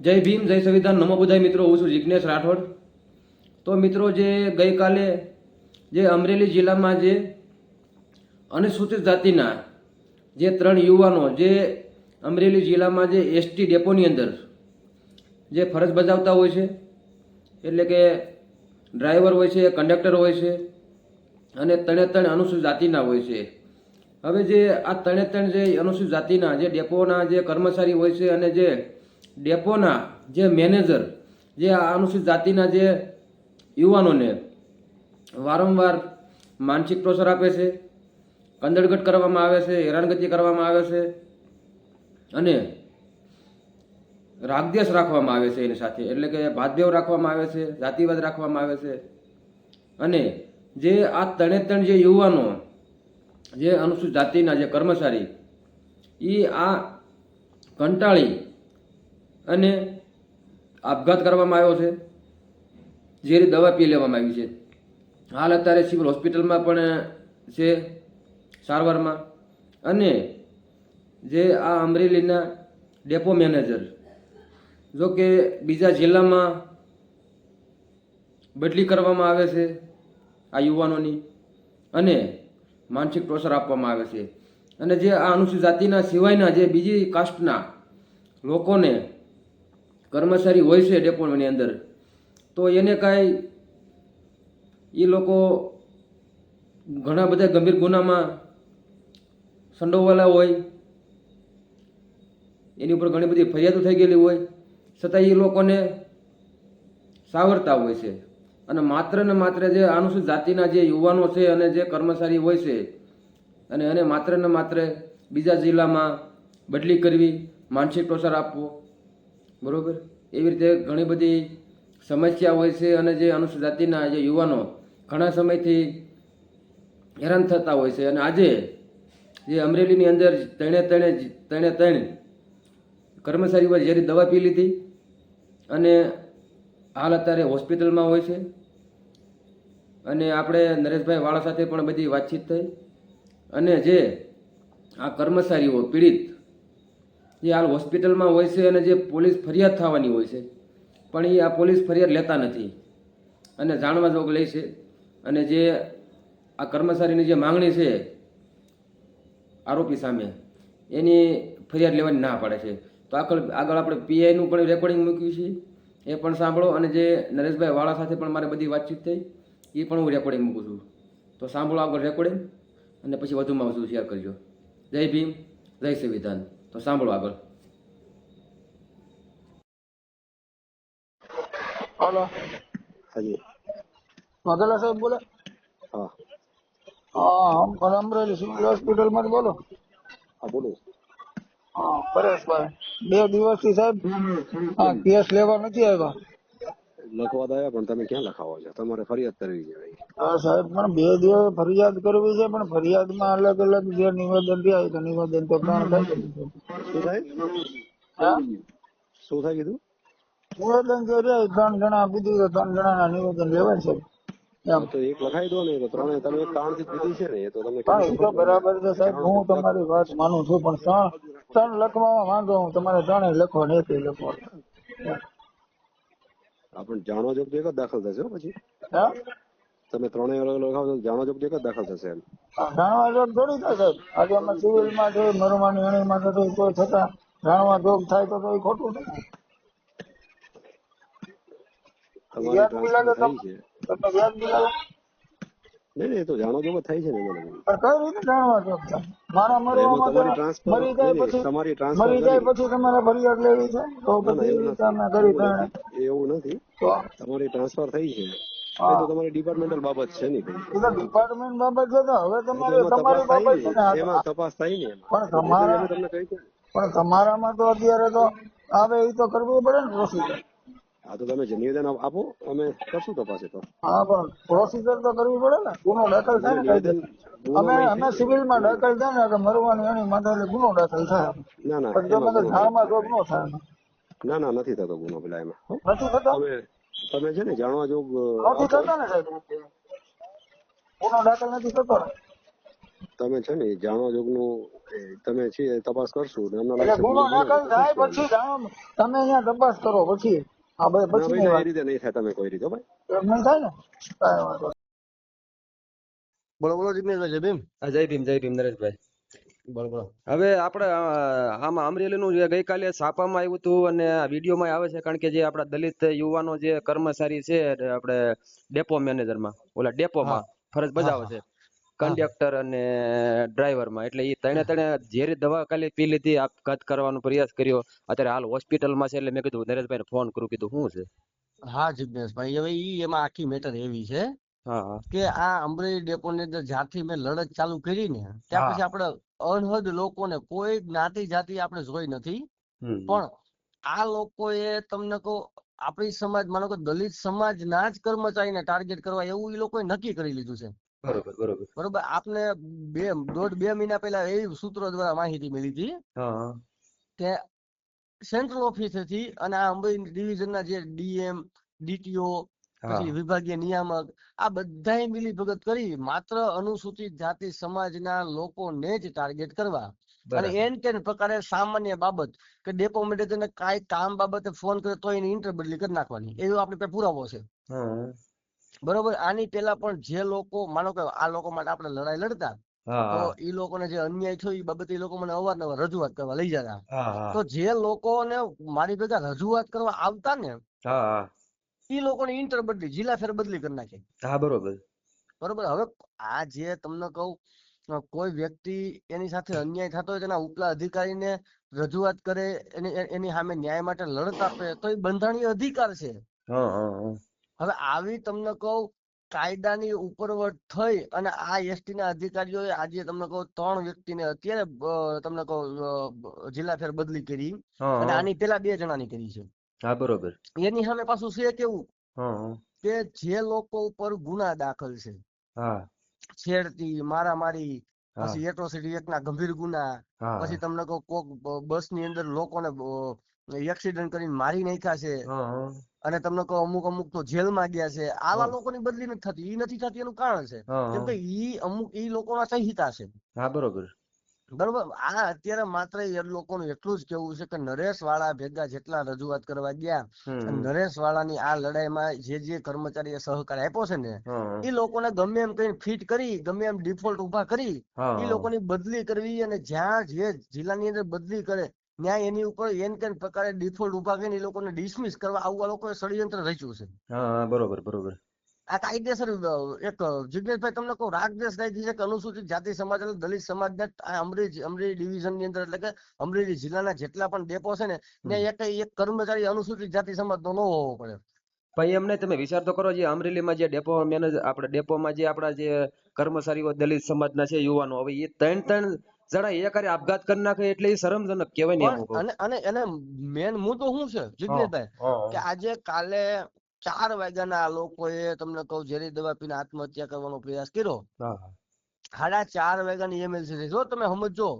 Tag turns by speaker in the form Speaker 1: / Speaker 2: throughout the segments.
Speaker 1: જય ભીમ, જય સંવિધાન. નમો બધાય મિત્રો, હું છું જિજ્ઞેશ રાઠોડ. તો મિત્રો, જે ગઈકાલે જે અમરેલી જિલ્લામાં જે અનુસૂચિત જાતિના જે ત્રણ યુવાનો જે અમરેલી જિલ્લામાં જે એસટી ડેપોની અંદર જે ફરજ બજાવતા હોય છે, એટલે કે ડ્રાઈવર હોય છે, કંડક્ટર હોય છે, અને ત્રણે ત્રણ અનુસૂચિત જાતિના હોય છે. હવે જે આ ત્રણે ત્રણ જે અનુસૂચિત જાતિના જે ડેપોના જે કર્મચારી હોય છે અને જે ડેપોના જે મેનેજર, જે અનુસૂચિત જાતિના જે યુવાનોને વારંવાર માનસિક પ્રોસર આપે છે કંદળગટ કરવામાં આવે છે, હેરાનગતિ કરવામાં આવે છે અને રાગદેશ રાખવામાં આવે છે એની સાથે. એટલે કે ભાતભેવ રાખવામાં આવે છે, જાતિવાદ રાખવામાં આવે છે અને જે આ ત્રણે ત્રણ જે યુવાનો, જે અનુસૂચિત જાતિના જે કર્મચારી એ આ કંટાળી અને આપઘાત કરવામાં આવ્યો છે. ઝેરી દવા પી લેવામાં આવી છે. હાલ અત્યારે સિવિલ હોસ્પિટલમાં પણ છે સારવારમાં. અને જે આ અમરેલીના ડેપો મેનેજર, જો કે બીજા જિલ્લામાં બદલી કરવામાં આવે છે આ યુવાનોની અને માનસિક ટોર્ચર આપવામાં આવે છે. અને જે આ અનુસૂચિત જાતિના સિવાયના જે બીજી કાસ્ટના લોકોને કર્મચારી હોય છે ડેપોની અંદર, તો એને કાંઈ એ લોકો ઘણા બધા ગંભીર ગુનામાં સંડોવાયેલા હોય, એની ઉપર ઘણી બધી ફરિયાદો થઈ ગયેલી હોય છતાં એ લોકોને સાવરતા હોય છે. અને માત્ર ને માત્ર જે અનુસૂચિત જાતિના જે યુવાનો છે અને જે કર્મચારી હોય છે, અને એને માત્ર ને માત્ર બીજા જિલ્લામાં બદલી કરવી, માનસિક પ્રસાર આપવો બરોબર? એવી રીતે ઘણી બધી સમસ્યા હોય છે અને જે અનુસૂચિત જાતિના જે યુવાનો ઘણા સમયથી હેરાન થતા હોય છે. અને આજે જે અમરેલીની અંદર તેણે તેણે તેણે તેણે કર્મચારી કર્મચારીઓ ઝેરી દવા પી લીધી અને હાલ અત્યારે હોસ્પિટલમાં હોય છે. અને આપણે નરેશભાઈ વાળા સાથે પણ બધી વાતચીત થઈ. અને જે આ કર્મચારીઓ, પીડિત જે હાલ હોસ્પિટલમાં હોય છે અને જે પોલીસ ફરિયાદ થવાની હોય છે. પણ એ આ પોલીસ ફરિયાદ લેતા નથી. અને જાણવા જોગ લે છે. અને જે આ કર્મચારીની જે માંગણી છે આરોપી સામે, એની ફરિયાદ લેવાની ના પાડે છે. તો આગળ આગળ આપણે પીઆઈનું પણ રેકોર્ડિંગ મૂક્યું છે. એ પણ સાંભળો. અને જે નરેશભાઈ વાળા સાથે પણ મારે બધી વાતચીત થઈ. એ પણ હું રેકોર્ડિંગ મૂકું છું. તો સાંભળો આગળ રેકોર્ડિંગ અને પછી વધુમાં વધુ શેર કરજો. જય ભીમ. જય સંવિધાન. તો સાંભળો આગળ.
Speaker 2: હલો.
Speaker 3: હાજી.
Speaker 2: વાઘેલા સાહેબ બોલે?
Speaker 3: હા.
Speaker 2: હા હમ પણ અમરેલી સિવિલ હોસ્પિટલમાંથી બોલો.
Speaker 3: હા બોલો.
Speaker 2: હા પરેશભાઈ બે દિવસથી સાહેબ હા કેસ લેવા નથી આવ્યા.
Speaker 3: લખવા દયા પણ તમે ક્યાં લખાવો છો? તમારે ફરિયાદ કરવી છે
Speaker 2: હા સાહેબ પણ બે દિવસ ફરિયાદ કરવી છે પણ ફરિયાદમાં અલગ અલગ જે નિવેદન રહ્યા તો નિવેદન તો ત્રણ થઈ ગયું
Speaker 3: શું થાય? શું થાય કીધું?
Speaker 2: નિવેદન જે રહ્યા ત્રણ જણા આપી દીધું ત્રણ જણાના નિવેદન લેવાય છે.
Speaker 3: તો એક લખાઈ દો ને તો ત્રણે તમે એક કારણથી દીધી છે ને તો તમે
Speaker 2: તો બરાબર છે સાહેબ. હું તમારી વાત માનું છું પણ ત્રણ ત્રણ લખવામાં વાંધો હું તમારે ત્રણેય લખો ને તે લખો.
Speaker 3: આપણ જાણવા જોગ એક જ દાખલ થશે હો પછી. તમે ત્રણેય અલગ અલગ લખાવો તો જાણવા જોગ એક જ દાખલ થશે એમ.
Speaker 2: જાણવા જોગ થોડી સાહેબ આજે અમે સિવિલમાં છે મરવાની અણીમાં છે તો કોઈ છતાં જાણવા જોગ થાય તો એ ખોટું
Speaker 3: નહીં. તો જાણવા જોગ થાય છે ને
Speaker 2: પણ કઈ રીતે જાણવા જોગ થાય? મારા
Speaker 3: તમારી
Speaker 2: મરી જાય
Speaker 3: નહીં, નહીં,
Speaker 2: પછી
Speaker 3: તમારી transfer
Speaker 2: મરી જાય પછી તમારે ફરિયાદ લેવી છે? તો પછી
Speaker 3: એવું નથી.
Speaker 2: તો
Speaker 3: તમારી ટ્રાન્સફર થઈ છે. તો તમારી ડિપાર્ટમેન્ટલ બાબત છે નહીં
Speaker 2: ડિપાર્ટમેન્ટ બાબત છે તો હવે તમારે તમારી બાબત છે
Speaker 3: એમાં તપાસ થાય ને
Speaker 2: પણ તમારા
Speaker 3: મેં.
Speaker 2: પણ તમારામાં તો અત્યારે તો આવે એ તો કરવું પડે ને પ્રોસીજર
Speaker 3: હા તો તમે જે નિવેદન આપ- અમે કરશું તપાસ તો.
Speaker 2: હા પણ પ્રોસીજર તો કરવી પડે ને. ગુનો દાખલ થાય ને અમે અમે
Speaker 3: સિવિલ
Speaker 2: સિવિલમાં દાખલ થાય ને કે મરવાની એની માથે ગુનો દાખલ થાય.
Speaker 3: ના ના
Speaker 2: પણ જો
Speaker 3: એમાં
Speaker 2: મને
Speaker 3: ગુનો
Speaker 2: જાણમાં જોગ ન થાય.
Speaker 3: ના ના નથી થતો ગુનો પેલા એમાં
Speaker 2: નથી થતો?
Speaker 3: તમે તમે છે ને જાણવા જોગ
Speaker 2: નથી થતો ને સાહેબ. ગુનો દાખલ નથી થતો? ને
Speaker 3: તમે છે ને જાણવા જોગનું તમે છે તપાસ કરશો ને એમના
Speaker 2: એટલે ગુનો
Speaker 3: ગુનો
Speaker 2: દાખલ થાય પછી જાણો તમે અહીંયા તપાસ કરો પછી. આ બધે પછી
Speaker 3: એ રીતે નહીં થાય તમે કોઈ રીતે ભાઈ.
Speaker 2: નહીં થાય ને.
Speaker 4: બોલો બોલો જિગ્નેશભાઈ જય ભીમ.
Speaker 1: જય ભીમ જય ભીમ નરેશભાઈ. હવે આપણે આમાં અમરેલીનું જે ગઈકાલે છાપામાં આવ્યું હતું અને આ વિડીયોમાં આવે છે કારણ કે જે આપણા દલિત યુવાનો જે કર્મચારી છે આપણે ડેપો મેનેજરમાં ઓલા ડેપોમાં ફરજ બજાવે છે. કંડક્ટર અને ડ્રાઈવરમાં એટલે એ ત્રણે ત્રણે ઝેરી દવા ખાલી પી લીધી આપઘાત કરવાનો પ્રયાસ કર્યો. અત્યારે હાલ હોસ્પિટલમાં છે એટલે મેં કીધું નરેશભાઈને ફોન કરું કીધું શું છે?
Speaker 4: હા જિજ્ઞેશભાઈ હવે ઈ એમાં આખી મેટર એવી છે કે આ અમરેલી ડેપો ની અંદર જ્યારથી મેં લડત ચાલુ કરી ને ત્યાં પછી આપણે અનહદ લોકોને કોઈ જ્ઞાતિ જાતિ આપણે જોઈ નથી. પણ આ લોકોએ તમને કહો આપણી સમાજ માનો કે દલિત સમાજના જ કર્મચારીને ટાર્ગેટ કરવા એવું એ લોકોએ નક્કી કરી લીધું છે.
Speaker 1: બરોબર બરોબર.
Speaker 4: બરોબર? આપને બે દોઢ બે મહિના પહેલા એવી સૂત્રો દ્વારા માહિતી મળી હતી કે સેન્ટ્રલ ઓફિસેથી અને આ ડિવિઝન ડિવિઝનના જે ડીએમ ડીટીઓ પછી વિભાગીય નિયામક આ બધાએ મિલી ભગત કરી માત્ર અનુસૂચિત જાતિ સમાજના લોકોને જ ટાર્ગેટ કરવા. અને એન કેન પ્રકારે સામાન્ય બાબત કે ડેપો મેનેજરને કાંઈ કામ બાબતે ફોન કરે તો એની ઇન્ટર બદલી કરી નાખવાની. એવો આપણી પાસે પુરાવો છે. બરોબર? આની પહેલા પણ જે લોકો માનો કે આ લોકો માટે આપણે લડાઈ લડતા તો એ લોકોને જે અન્યાય થયો એ બાબતે એ લોકો મને અવારનવાર રજૂઆત કરવા લઈ જતા. તો જે લોકોને મારી ભેગા રજૂઆત કરવા આવતા ને એ લોકોની ઇન્ટર બદલી જિલ્લા ફેર બદલી કરી નાખી.
Speaker 1: હા બરોબર.
Speaker 4: બરોબર હવે આ જે તમને કહું કોઈ વ્યક્તિ એની સાથે અન્યાય થતો હોય તેના ઉપલા અધિકારીને રજૂઆત કરે એની એની સામે ન્યાય માટે લડત આપે તો એ બંધારણીય અધિકાર છે. હવે આવી તમને કહું કાયદાની ઉપરવટ થઈ અને આ એસટી ના અધિકારીઓએ આજે તમને કહું ત્રણ વ્યક્તિને અત્યારે તમને કહું જિલ્લા ફેર બદલી કરી અને આની પેલા બે જણાની કરી છે.
Speaker 1: હા બરોબર.
Speaker 4: એની સામે પાછું છે કેવું કે જે લોકો ઉપર ગુના દાખલ છે.
Speaker 1: હા.
Speaker 4: છેડતી મારામારી પછી એટ્રોસિટી એકના ગંભીર ગુના પછી તમને કહો કોક બસની અંદર લોકોને એક્સિડન્ટ કરીને મારી નાખ્યા છે અને તમને કહો અમુક અમુક તો જેલમાં ગયા છે. આવા. લોકોની બદલી નથી થતી. ઈ નથી થતી એનું કારણ છે. કેમ કે ઈ અમુક ઈ લોકોના સંહિતા છે.
Speaker 1: હા બરોબર.
Speaker 4: બરોબર આ અત્યારે માત્ર એ લોકોનું એટલું જ કેવું છે કે નરેશ વાળા ભેગા જેટલા રજૂઆત કરવા ગયા. નરેશ વાળાની આ લડાઈમાં જે જે કર્મચારીએ સહકાર આપ્યો છે ને. એ લોકોને ગમે એમ કઈ ફિટ કરી ગમે એમ ડિફોલ્ટ ઊભા કરી એ. લોકોની બદલી કરવી અને જ્યાં જે જિલ્લાની અંદર બદલી કરે ત્યાં એની ઉપર એન કેન પ્રકારે ડિફોલ્ટ ઊભા કરીને એ લોકોને ડિસમિસ કરવા આવું આ લોકોએ ષડયંત્ર રચ્યું છે
Speaker 1: હા બરોબર બરોબર
Speaker 4: આ કાયદેસર એક અ, તમને કહું રાગદેશ રાય છે કે અનુસૂચિત જાતિ સમાજ અને દલિત સમાજના અમરેલી અમરેલી ડિવિઝનની અંદર એટલે કે અમરેલી જિલ્લાના જેટલા પણ ડેપો છે ને ત્યાં એક એક કર્મચારી અનુસૂચિત જાતિ સમાજનો ન હોવો પડે.
Speaker 1: ભાઈ એમને તમે વિચાર તો કરો જે અમરેલીમાં જે ડેપો મેનેજર આપણે ડેપોમાં જે આપણા જે કર્મચારીઓ દલિત સમાજના છે યુવાનો હવે એ ત્રણ ત્રણ જણા એક કરે આપઘાત કરી નાખે એટલે એ શરમજનક કહેવાય ને
Speaker 4: અને અને એને મેન મુદ્દો શું છે જીગ્નેશભાઈ? કે આજે કાલે ચાર વાગ્યાના લોકોએ તમને કહું ઝેરી દવા પીને આત્મહત્યા કરવાનો પ્રયાસ કર્યો. સાડા ચાર વાગ્યાની એમએલસી થઈ. જો તમે સમજો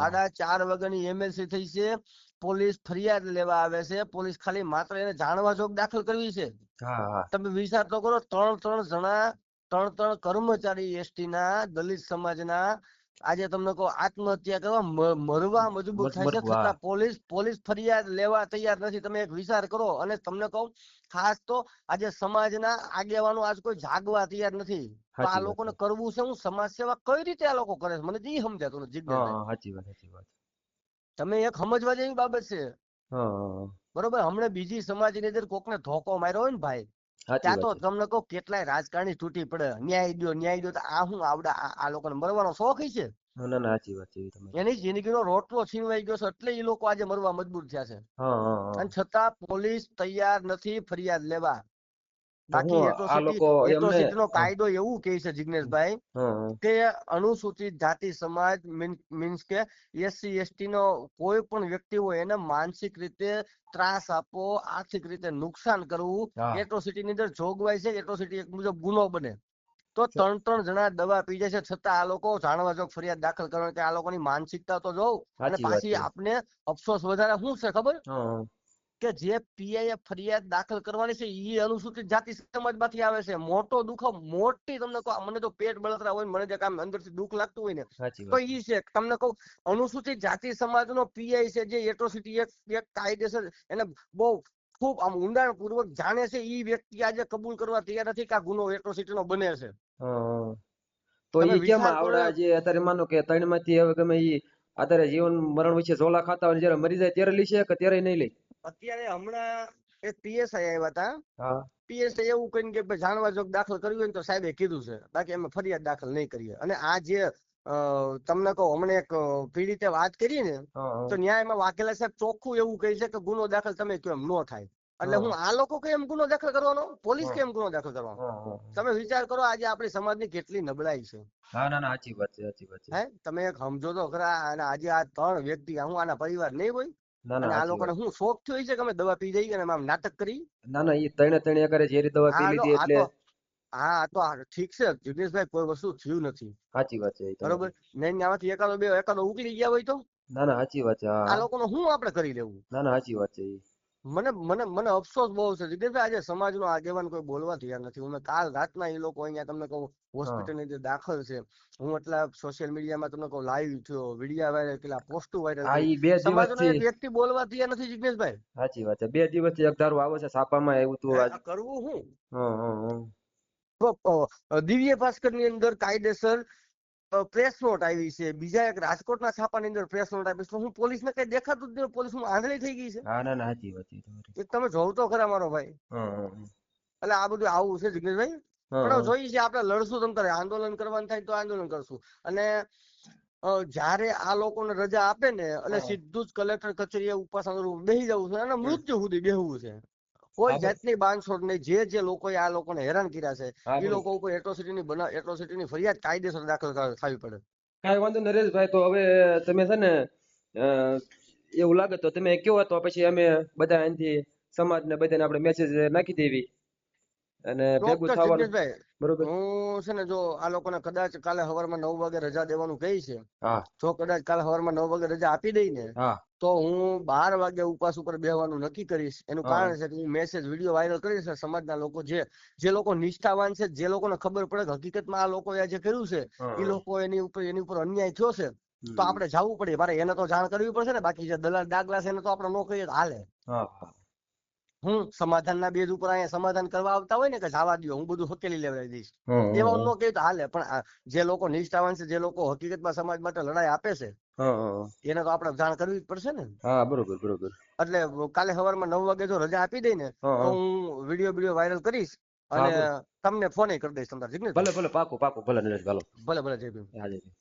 Speaker 4: સાડા ચાર વાગ્યાની એમએલસી થઈ છે પોલીસ ફરિયાદ લેવા આવે છે. પોલીસ ખાલી માત્ર એને જાણવા જોગ દાખલ કરવી છે. તમે વિચાર તો કરો ત્રણ ત્રણ જણા ત્રણ ત્રણ કર્મચારી એસટી ના દલિત સમાજના આજે તમને કહો આત્મહત્યા કરવા મરવા મજબૂર થાય છે. છતાં પોલીસ પોલીસ ફરિયાદ લેવા તૈયાર નથી. તમે એક વિચાર કરો અને તમને કહું ખાસ તો આજે સમાજના આગેવાનો આજ કોઈ જાગવા તૈયાર નથી. તો આ લોકોને કરવું છે? હું સમાજ સેવા કઈ રીતે આ લોકો કરે છે? મને જી સમજાતું નથી
Speaker 1: હા
Speaker 4: જિજ્ઞેશભાઈ.
Speaker 1: હા, સાચી વાત સાચી વાત.
Speaker 4: તમે એક સમજવા જેવી બાબત છે. બરોબર? હમણાં બીજી સમાજની અંદર કોકને ધોકો માર્યો હોય ને ભાઈ ત્યાં તો તમને કહું કેટલાય રાજકારણી તૂટી પડે. ન્યાય દો ન્યાય દો તો આ હું આવડા આ લોકોને મરવાનો શોખ છે.
Speaker 1: ના ના ના, સાચી વાત છે
Speaker 4: એની જિંદગીનો રોટલો છીનવાઈ ગયો છે એટલે એ લોકો આજે મરવા મજબૂર થયા છે. અને છતાં પોલીસ તૈયાર નથી ફરિયાદ લેવા. બાકી
Speaker 1: આ
Speaker 4: એટ્રોસિટી નો કાયદો એવું કહે છે જિગ્નેશભાઈ. કે અનુસૂચિત જાતિ સમાજ મીન્સ કે એસસી એસટી નો કોઈ પણ વ્યક્તિ હોય એને માનસિક રીતે ત્રાસ આપવો આર્થિક રીતે નુકસાન કરવું. એટ્રોસિટી ની અંદર જોગવાઈ છે એટ્રોસિટી એક મુજબ ગુનો બને તો ત્રણ ત્રણ જણા દવા પી જાય છે છતાં આ લોકો જાણવા જોગ ફરિયાદ દાખલ કરવાની કે આ લોકોની માનસિકતા તો જોઉં અને પાછી આપને અફસોસ વધારે શું છે ખબર. કે જે પીઆઈએ ફરિયાદ દાખલ કરવાની છે એ અનુસૂચિત જાતિ સમાજમાંથી આવે છે. મોટો દુખો મોટી તમને કહો મને તો પેટ બળતરા હોય મને જે કામ અંદરથી દુખ લાગતું હોય ને તો ઈ છે. તમને કહું અનુસૂચિત જાતિ સમાજનો પીઆઈ છે જે એટ્રોસિટી એક કાયદેસર એને બહુ ખૂબ આમ ઊંડાણપૂર્વક જાણે છે ઈ વ્યક્તિ આજે કબૂલ કરવા તૈયાર નથી કે આ ગુનો એટ્રોસિટી નો બને છે.
Speaker 5: તો એ કેમ આવડા જે અત્યારે માનો કે ત્રણમાંથી હવે ગમે ઈ અત્યારે જીવન મરણ વિશે ઝોલા ખાતા હોય જયારે મરી જાય ત્યારે લીશે કે ત્યારે નહીં લે?
Speaker 4: અત્યારે હમણાં એક પીએસઆઈ આવ્યા હતા. પીએસઆઈ એવું કહીને કે જાણવા જોગ દાખલ કર્યું હોય ને તો સાહેબે કીધું છે. બાકી અમે ફરિયાદ દાખલ નહીં કરીએ અને આ જે તમને કહો હમણાં એક પીડિતે વાત કરી ને. તો ન્યાયમાં વાઘેલા સાહેબ ચોખ્ખું એવું કહે છે કે ગુનો દાખલ તમે કેમ એમ નો થાય? એટલે
Speaker 5: હું.
Speaker 4: આ લોકો કેમ ગુનો દાખલ કરવાનો? પોલીસ કેમ ગુનો દાખલ કરવાનો. તમે વિચાર કરો આજે આપણી સમાજની કેટલી નબળાઈ છે.
Speaker 5: ના ના સાચી વાત છે સાચી વાત છે.
Speaker 4: હે? તમે એક સમજો તો ખરા અને આજે આ ત્રણ વ્યક્તિ હું આના પરિવાર નહીં હોય? અને આ લોકોને
Speaker 5: વાત.
Speaker 4: શોખ થયો છે કે અમે દવા પી જઈએ અને આમ નાટક કરી?
Speaker 5: ના ના એ ત્રણે ત્રણે કરે ઝેરી દવા પી
Speaker 4: હા
Speaker 5: લીધી એટલે
Speaker 4: તો હા તો ઠીક છે જિગ્નેશભાઈ કોઈ વસ્તુ થયું નથી.
Speaker 5: સાચી વાત છે
Speaker 4: બરોબર? નહીં આમાંથી એકાદો બે એકાદો ઉકલી ગયા હોય તો?
Speaker 5: ના ના સાચી વાત છે
Speaker 4: આ લોકોનો શું આપણે કરી લેવું?
Speaker 5: ના ના સાચી વાત છે.
Speaker 4: મને મને મને અફસોસ બહુ છે. જિગ્નેશભાઈ આજે સમાજનો આગેવાન કોઈ બોલવા તૈયાર નથી. હું કાલ રાતના એ લોકો અહીંયા તમને કહું હોસ્પિટલની અંદર દાખલ છે હું એટલા સોશિયલ મીડિયામાં તમને કહું લાઈવ થયો વિડિયા વાયરલ કેટલા પોસ્ટ વાયરલ સમાજનો એક વ્યક્તિ બોલવા તૈયાર નથી જિગ્નેશભાઈ.
Speaker 5: સાચી વાત છે. બે દિવસથી એક ધારું આવે છે સાપામાં એવું આજ
Speaker 4: કરવું હા? દિવ્ય ભાસ્કરની અંદર કાયદેસર પ્રેસ નોટ આવી છે. બીજા એક રાજકોટના છાપાની અંદર પ્રેસ નોટ આવી છે. તો હું પોલીસને કઈ દેખાતું જ નહીં? પોલીસ હું આંધળી થઈ ગઈ છે?
Speaker 5: ના ના ના સાચી વાત છે
Speaker 4: તમે જોવ તો ખરા મારો ભાઈ. એટલે આ બધું આવું છે જિગ્નેશભાઈ. પણ જોઈએ છે આપણે લડશું તમ તારે આંદોલન કરવાનું થાય તો આંદોલન કરશું. અને જયારે આ લોકોને રજા આપે ને એટલે સીધું જ કલેક્ટર કચેરીએ ઉપાસના બેસી જવું છે અને મૃત્યુ સુધી બેહવું છે. કોઈ જાતની બાંધછોડ નહીં. જે જે લોકોએ આ લોકોને હેરાન કર્યા છે એ લોકો ઉપર એટ્રોસિટી ની બના એટ્રોસિટી ની ફરિયાદ કાયદેસર દાખલ થવી પડે.
Speaker 5: કાંઈ વાંધો નરેશભાઈ તો હવે તમે છે ને એવું લાગે તો તમે કયો તો પછી અમે બધા અહીંથી સમાજને બધાને આપણે મેસેજ નાખી દેવી. અને ભેગું થવાનું. બરોબર.
Speaker 4: હું છે ને જો આ લોકોને કદાચ કાલે સવારમાં નવ વાગે રજા દેવાનું કહી છે જો કદાચ કાલે સવારમાં નવ વાગે રજા આપી દઈ ને તો હું બાર વાગે ઉપવાસ ઉપર બેહવાનું નક્કી કરીશ. એનું કારણ છે કે હું મેસેજ વીડિયો વાયરલ કરીશ સમાજના લોકો જે જે લોકો નિષ્ઠાવાન છે જે લોકોને ખબર પડે કે હકીકતમાં આ લોકોએ જે કર્યું છે એ લોકો એની ઉપર એની ઉપર અન્યાય થયો છે તો આપણે જવું પડે. મારે એને તો જાણ કરવી પડશે ને. બાકી જે દલાલ દાગલા છે એને તો આપણે નો કહીએ હાલે.
Speaker 5: હા
Speaker 4: સમાધાનના બેઝ ઉપર અહીંયા સમાધાન કરવા આવતા હોય ને કે જવા દો હું બધું હકેલી લેવડાવી દઈશ. એવા નો કહે તો હાલે પણ જે લોકો નિષ્ઠાવાન છે જે લોકો હકીકતમાં સમાજ માટે લડાઈ આપે છે એને તો આપણે જાણ કરવી જ પડશે ને.
Speaker 5: હા બરોબર બરોબર.
Speaker 4: એટલે કાલે સવારમાં નવ વાગે જો રજા આપી દઈ ને તો
Speaker 5: હું
Speaker 4: વીડિયો વીડિયો વાયરલ કરીશ અને તમને ફોન કરી દઈશ તમારે
Speaker 5: ભલે ભલે પાકું પાકું ભલે નરેશ
Speaker 4: ભલે ભલે જય ભીમ.
Speaker 5: હા જય ભીમ.